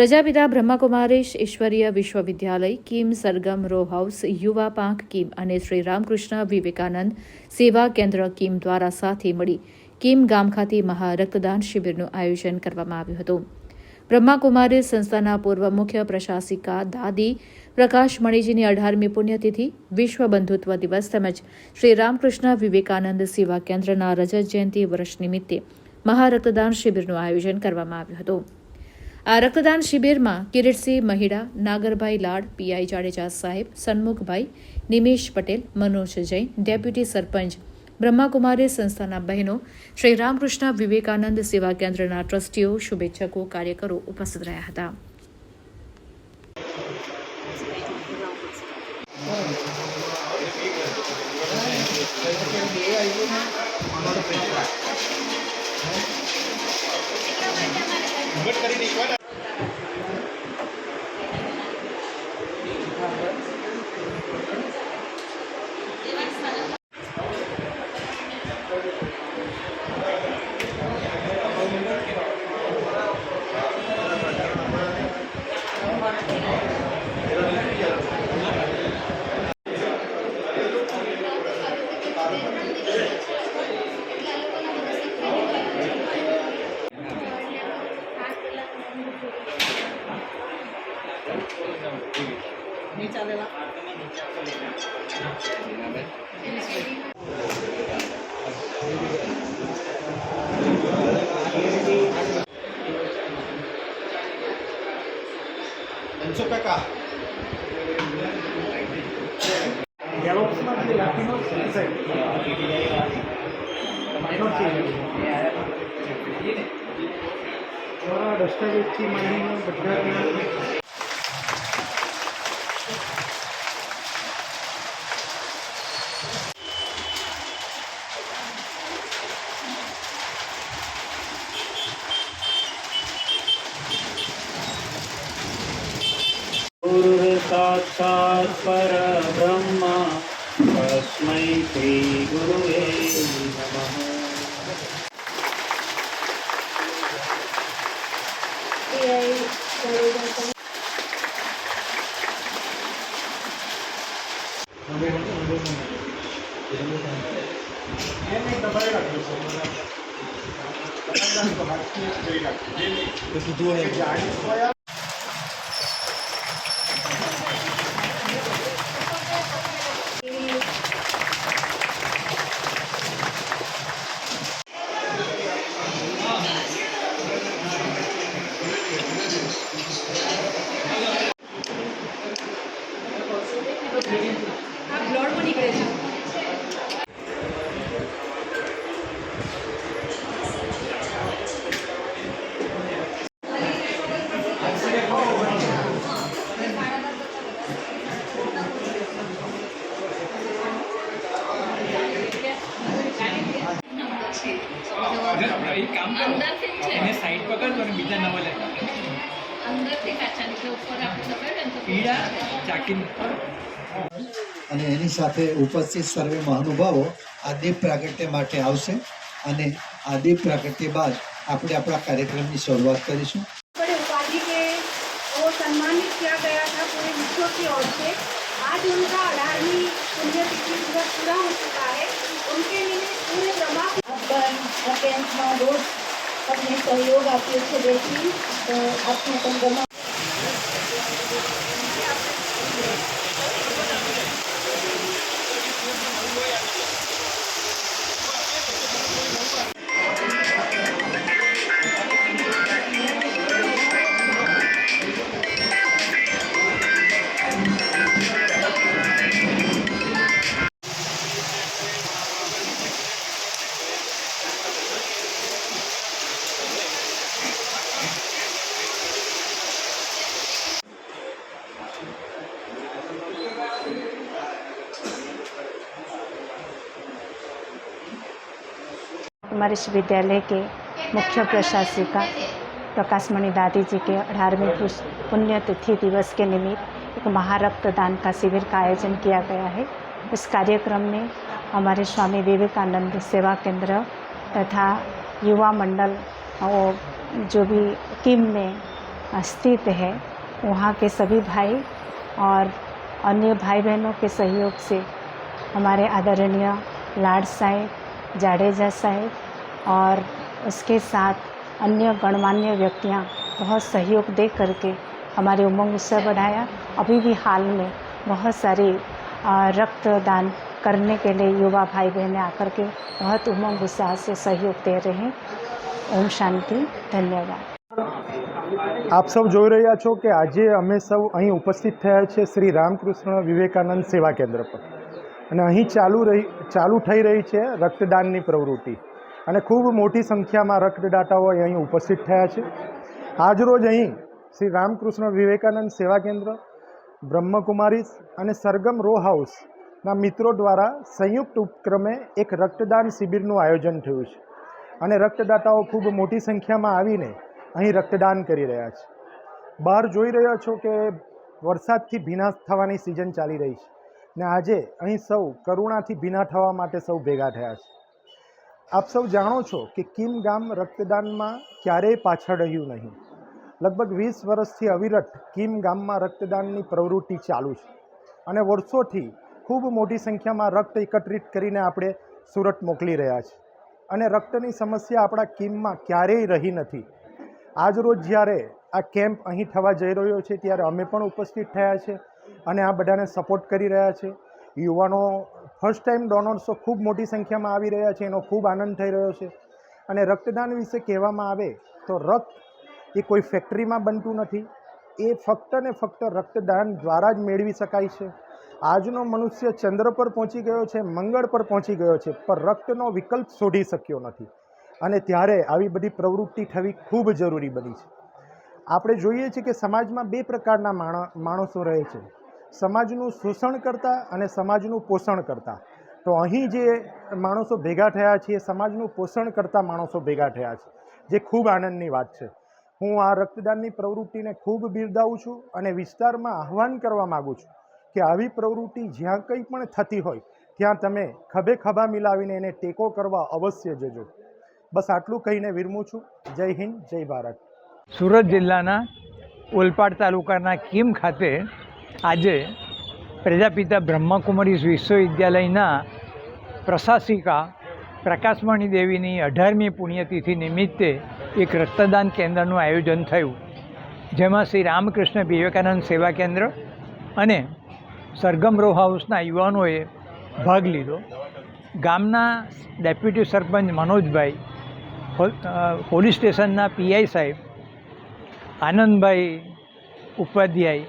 પ્રજાપિતા બ્રહ્માકુમારીશ ઈશ્વરીય વિશ્વવિદ્યાલય, Kim Sargam row house, યુવા પાંખ કિમ અને શ્રી રામકૃષ્ણ વિવેકાનંદ સેવા કેન્દ્ર કિમ દ્વારા સાથે મળી કિમ ગામ ખાતે મહા રક્તદાન શિબિરનું આયોજન કરવામાં આવ્યું હતું. બ્રહ્માકુમારી સંસ્થાના પૂર્વ મુખ્ય પ્રશાસિકા દાદી પ્રકાશ મણીજીની અઢારમી પુણ્યતિથિ, વિશ્વ બંધુત્વ દિવસ તેમજ શ્રી રામકૃષ્ણ વિવેકાનંદ સેવા કેન્દ્રના રજત જયંતિ વર્ષ નિમિત્તે મહા રક્તદાન શિબિરનું આયોજન કરવામાં આવ્યું હતું. આ રક્તદાન શિબિરમાં કિરીટસિંહ મહિડા, નાગરભાઈ લાડ, પીઆઈ જાડેજા સાહેબ, સન્મુખભાઈ નિમેશ પટેલ, મનોજ જૈન, ડેપ્યુટી સરપંચ બ્રહ્માકુમારી સંસ્થાના બહેનો, શ્રી રામકૃષ્ણ વિવેકાનંદ સેવા કેન્દ્રના ટ્રસ્ટીઓ, શુભેચ્છકો, કાર્યકરો ઉપસ્થિત રહ્યા હતા. પાંચસો ટકા ગેલોપ્સમાંથી લાઠીનો અમારા દસ્તાવેજથી માંડીને બધા परब्रह्म तस्मै श्रीगुरुवे नमः એને દબાઈ એક કામ કરો અંદરથી જ છે. એને સાઈડ પકડજો અને બીજા નવા લેતા અંદરથી કાચા નીકળે ઉપર આપણે દબાવીએ ને તો પીડા ચાકીને અને એની સાથે ઉપસ્થિત સર્વે મહાનુભાવો આ દીપ પ્રાગટ્ય માટે આવશે અને આ દીપ प्रागट्य બાદ આપણે આપણા કાર્યક્રમની શરૂઆત કરીશું बड़े उपाधि के वो सम्मानित किया गया था पूरे विश्व की ओर से आज उनका अठारहवीं पुण्यतिथि दिवस पूरा हो चुका કેમ્પમાં રોજ અમને સહયોગ આપ્યો છે તો આપને પણ ગમા हमारे इस विद्यालय के मुख्य प्रशासिका प्रकाशमणि दादी जी के अठारहवीं पुण्यतिथि दिवस के निमित्त एक महारक्तदान का शिविर का आयोजन किया गया है। इस कार्यक्रम में हमारे स्वामी विवेकानंद सेवा केंद्र तथा युवा मंडल और जो भी किम में स्थित है, वहाँ के सभी भाई और अन्य भाई बहनों के सहयोग से हमारे आदरणीय लाड साहेब जाडेजा साहेब और उसके साथ अन्य गणमान्य व्यक्तियाँ बहुत सहयोग दे करके हमारे उमंग उत्सव बढ़ाया अभी भी हाल में बहुत सारे अ, रक्तदान करने के लिए युवा भाई बहनें आकर के बहुत उमंग उत्साह से सहयोग दे रहे हैं ओम शांति धन्यवाद આપ સૌ જોઈ રહ્યા છો કે આજે અમે સૌ અહીં ઉપસ્થિત થયા છે શ્રી રામકૃષ્ણ વિવેકાનંદ સેવા કેન્દ્ર પર અને અહીં ચાલુ રહી, ચાલુ થઈ રહી છે રક્તદાનની પ્રવૃત્તિ. અને ખૂબ મોટી સંખ્યામાં રક્તદાતાઓ અહીં ઉપસ્થિત થયા છે. આજરોજ અહીં શ્રી રામકૃષ્ણ વિવેકાનંદ સેવા કેન્દ્ર, બ્રહ્મકુમારી અને સરગમ રો હાઉસના મિત્રો દ્વારા સંયુક્ત ઉપક્રમે એક રક્તદાન શિબિરનું આયોજન થયું છે. અને રક્તદાતાઓ ખૂબ મોટી સંખ્યામાં આવીને અહીં રક્તદાન કરી રહ્યા છે. બહાર જોઈ રહ્યા છો કે વરસાદથી ભીના થવાની સિઝન ચાલી રહી છે. ને આજે અહીં સૌ કરુણાથી ભીના થવા માટે સૌ ભેગા થયા છે. આપ સૌ જાણો છો કે કિમ ગામ રક્તદાનમાં ક્યારેય પાછળ રહ્યું નહીં. લગભગ વીસ વર્ષથી અવિરત કિમ ગામમાં રક્તદાનની પ્રવૃત્તિ ચાલુ છે અને વર્ષોથી ખૂબ મોટી સંખ્યામાં રક્ત એકત્રિત કરીને આપણે સુરત મોકલી રહ્યા છે અને રક્તની સમસ્યા આપણા કિમમાં ક્યારેય રહી નથી. આજ રોજ જ્યારે આ કેમ્પ અહીં થવા જઈ રહ્યો છે, ત્યારે અમે પણ ઉપસ્થિત થયા છે. અને આ બધાને સપોર્ટ કરી રહ્યા છે. યુવાનો ફર્સ્ટ ટાઈમ ડોનર્સો ખૂબ મોટી સંખ્યામાં આવી રહ્યા છે. એનો ખૂબ આનંદ થઈ રહ્યો છે. અને રક્તદાન વિશે કહેવામાં આવે તો રક્ત એ કોઈ ફેક્ટરીમાં બનતું નથી. એ ફક્ત ને ફક્ત રક્તદાન દ્વારા જ મેળવી શકાય છે. આજનો મનુષ્ય ચંદ્ર પર પહોંચી ગયો છે, મંગળ પર પહોંચી ગયો છે, પણ રક્તનો વિકલ્પ શોધી શક્યો નથી. અને ત્યારે આવી બધી પ્રવૃત્તિ થવી ખૂબ જરૂરી બની છે. આપણે જોઈએ છીએ કે સમાજમાં બે પ્રકારના માણ, માણસો રહે છે. સમાજનું શોષણ કરતા અને સમાજનું પોષણ કરતા. તો અહીં જે માણસો ભેગા થયા છે એ સમાજનું પોષણ કરતા માણસો ભેગા થયા છે. જે ખૂબ આનંદની વાત છે. હું આ રક્તદાનની પ્રવૃત્તિને ખૂબ બિરદાવું છું અને વિસ્તારમાં આહ્વાન કરવા માગું છું કે આવી પ્રવૃત્તિ જ્યાં કંઈ પણ થતી હોય, ત્યાં તમે ખભે ખભા મિલાવીને એને ટેકો કરવા અવશ્ય જજો. બસ આટલું કહીને વિરમું છું. જય હિન્દ, જય ભારત. સુરત જિલ્લાના ઓલપાડ તાલુકાના કીમ ખાતે આજે પ્રજાપિતા બ્રહ્માકુમારી વિશ્વવિદ્યાલયના પ્રશાસિકા પ્રકાશમણી દેવીની અઢારમી પુણ્યતિથિ નિમિત્તે એક રક્તદાન કેન્દ્રનું આયોજન થયું. જેમાં શ્રી રામકૃષ્ણ વિવેકાનંદ સેવા કેન્દ્ર અને સરગમ રો હાઉસના યુવાનોએ ભાગ લીધો. ગામના ડેપ્યુટી સરપંચ મનોજભાઈ, પોલ- પોલીસ સ્ટેશનના પીઆઈ સાહેબ આનંદભાઈ ઉપાધ્યાય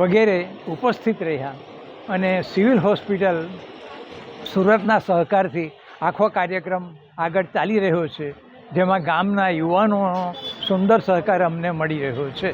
વગેરે ઉપસ્થિત રહ્યા અને સિવિલ હોસ્પિટલ સુરતના સહકારથી આખો કાર્યક્રમ આગળ ચાલી રહ્યો છે, જેમાં ગામના યુવાનોનો સુંદર સહકાર અમને મળી રહ્યો છે.